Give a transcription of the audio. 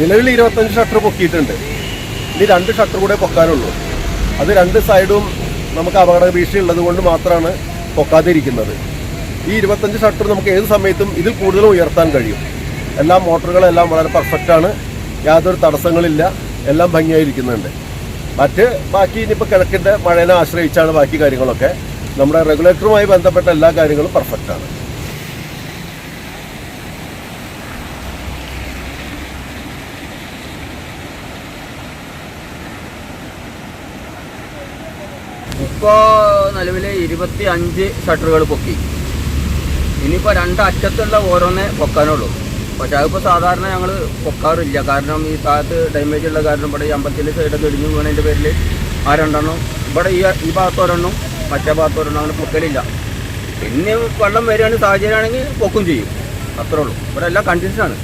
നിലവിൽ ഇരുപത്തഞ്ച് ഷട്ടർ പൊക്കിയിട്ടുണ്ട്. ഇനി രണ്ട് ഷട്ടർ കൂടെ പൊക്കാനുള്ളൂ. അത് രണ്ട് സൈഡും നമുക്ക് അപകട ഭീഷണി ഉള്ളത് കൊണ്ട് മാത്രമാണ് പൊക്കാതിരിക്കുന്നത്. ഈ ഇരുപത്തഞ്ച് ഷട്ടർ നമുക്ക് ഏത് സമയത്തും ഇതിൽ കൂടുതലും ഉയർത്താൻ കഴിയും. എല്ലാ മോട്ടറുകളെല്ലാം വളരെ പെർഫെക്റ്റ് ആണ്. യാതൊരു തടസ്സങ്ങളില്ല. എല്ലാം ഭംഗിയായിരിക്കുന്നുണ്ട്. മറ്റ് ബാക്കി ഇനിയിപ്പോൾ കിഴക്കിന്റെ മഴയെ ആശ്രയിച്ചാണ് ബാക്കി കാര്യങ്ങളൊക്കെ. നമ്മുടെ റെഗുലേറ്ററുമായി ബന്ധപ്പെട്ട എല്ലാ കാര്യങ്ങളും പെർഫെക്റ്റ് ഇപ്പോൾ നിലവിൽ ഇരുപത്തി അഞ്ച് ഷട്ടറുകൾ പൊക്കി. ഇനിയിപ്പോൾ രണ്ട് അറ്റത്തുള്ള ഓരോന്നേ പൊക്കാനുള്ളൂ. പക്ഷേ അതിപ്പോൾ സാധാരണ ഞങ്ങൾ പൊക്കാറില്ല. കാരണം ഈ താഴത്ത് ഡാമേജ് ഉള്ള കാരണം ഇവിടെ ഈ അമ്പത്തിന്റെ സൈഡൊക്കെ ഇടിഞ്ഞു വീണതിന്റെ പേരിൽ ആ രണ്ടെണ്ണം ഇവിടെ ഈ ഈ ഭാഗത്ത് ഒരെണ്ണം മറ്റേ ഭാഗത്ത് ഒരെണ്ണം അങ്ങനെ പൊക്കലില്ല. പിന്നെ വെള്ളം വരികയാണെങ്കിൽ സാഹചര്യമാണെങ്കിൽ പൊക്കും ചെയ്യും. അത്രേ ഉള്ളൂ. ഇവിടെ എല്ലാം കണ്ടീഷനാണ്